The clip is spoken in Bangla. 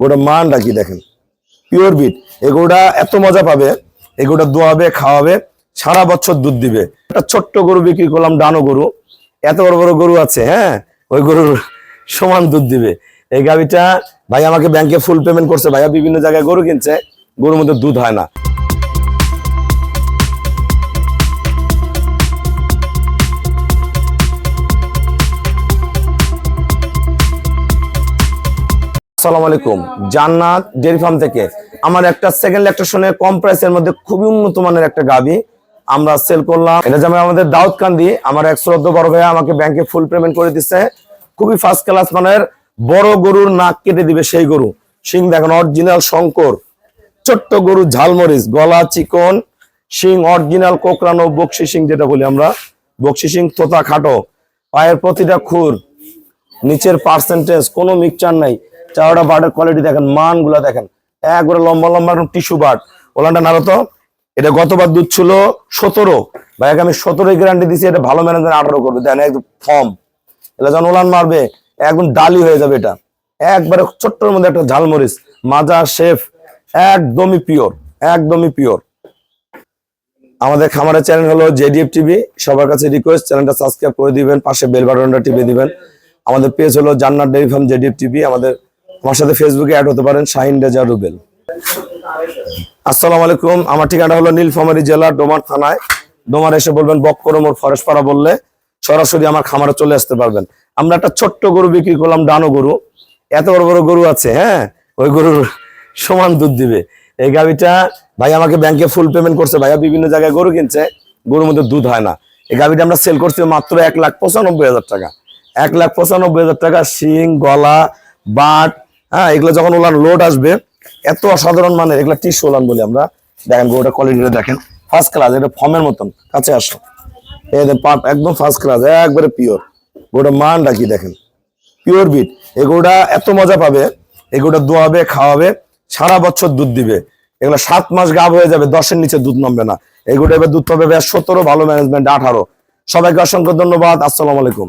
গোটা মান রাখি দেখেন? পিওর বিট এগুলোটা এত মজা পাবে এগুলোটা দোয়াবে, খাওয়াবে, সারা বছর দুধ দিবে। একটা ছোট্ট গরু বিক্রি করলাম, ডানো গরু। এত বড় বড় গরু আছে হ্যাঁ? ওই গরুর সমান দুধ দিবে। এই গাভিটা ভাই আমাকে ব্যাংকে ফুল পেমেন্ট করছে, ভাইয়া বিভিন্ন জায়গায় গরু কিনছে, গরুর মধ্যে দুধ হয় না। আসসালামু আলাইকুম। জান্নাত ডেয়ারি ফার্ম থেকে। আমার একটা সেকেন্ড ল্যাকটেশনের কম প্রাইসের মধ্যে খুবই উন্নত মানের একটা গাবি। আমরা সেল করলাম। এটা যেমন আমাদের দাউদ কান্দি আমার এক শ্রদ্ধ বড় ভাইয়া আমাকে ব্যাংকে ফুল পেমেন্ট করে দিচ্ছে। খুবই ফার্স্ট ক্লাস মানের বড় গরুর নাক কেটে দিবে সেই গরু। সিং দেখেন অরিজিনাল শঙ্কর। ছোট্ট গরু, ঝালমরিচ, গলা, চিকন। শিং অরিজিনাল কোকরানো বক্সি সিং যেটা বলি আমরা। বক্সি সিং তোতা খাটো। পায়ের প্রতিটা খুর। নিচের পার্সেন্টেজ কোনো মিক্সচার নাই। চাওড়া বাটের কোয়ালিটি দেখেন, মানগুলা দেখেন। একবারে লম্বা লম্বা টিস্যু বাট ওলানটা নাড়ো তো। এটা গতবার দুধ ছিল সতেরো। ভাইকে আমি সতেরোই গ্যারান্টি দিছি, এটা ভালো ম্যানেজমেন্ট আঠারো করবে। দেখেন, একদম ফর্ম এটা যখন ওলান মারবে, একদম ডালি হয়ে যাবে এটা। একবারে ছোট্টর মধ্যে একটা ঝালমরিচ। মাজা, শেফ, একদমই পিওর একদমই পিওর আমাদের খামারের চ্যানেল হলো জেডিএফ টিভি। সবার কাছে রিকোয়েস্ট চ্যানেলটা সাবস্ক্রাইব করে দিবেন, পাশে বেল বাটনটা টিপে দিবেন। আমাদের পেজ হলো জান্নাত ডেইরি ফার্ম জেডিএফ টিভি। আমাদের আমার সাথে ফেসবুকে অ্যাড হতে পারেন শাহিন রেজা রুবেল। আসসালামু আলাইকুম। আমার ঠিকানা হলো নীলফামারী জেলা, ডোমার থানায়। ডোমার এসে বলবেন বক্করমোর ফরেস্ট পাড়া বললে সরাসরি আমার খামারে চলে আসতে পারবেন। আমরা একটা ছোট্ট গরু বিক্রি করলাম, ডানো গরু। এত বড় বড় গরু আছে হ্যাঁ? ওই গরুর সমান দুধ দিবে। এই গাভিটা ভাই আমাকে ব্যাংকে ফুল পেমেন্ট করছে। ভাইয়া বিভিন্ন জায়গায় গরু কিনছে, গরুর মধ্যে দুধ হয় না। এই গাভিটা আমরা সেল করছি মাত্র এক লাখ পঁচানব্বই হাজার টাকা। এক লাখ পঁচানব্বই হাজার টাকা, শিং, গলা, বাট হ্যাঁ এগুলো যখন ওলান লোড আসবে, এত অসাধারণ মানের, এগুলো টিস ওলান বলি আমরা। দেখেন গরুটা কোয়ালিটিটা দেখেন ফার্স্ট ক্লাস এটা ফর্মের মতন, কাছে আসো। এই পাট একদম ফার্স্ট ক্লাস একবারে পিওর গরুটা মানটা কি দেখেন? পিওর বিট এগুলোটা এত মজা পাবে এগুলোটা দোয়াবে, খাওয়াবে, সারা বছর দুধ দিবে। এগুলো সাত মাস গাব হয়ে যাবে, দশের নিচে দুধ নামবে না। এগুলো এবার দুধ পাবে সতেরো, ভালো ম্যানেজমেন্ট আঠারো। সবাইকে অসংখ্য ধন্যবাদ, আসসালামু আলাইকুম।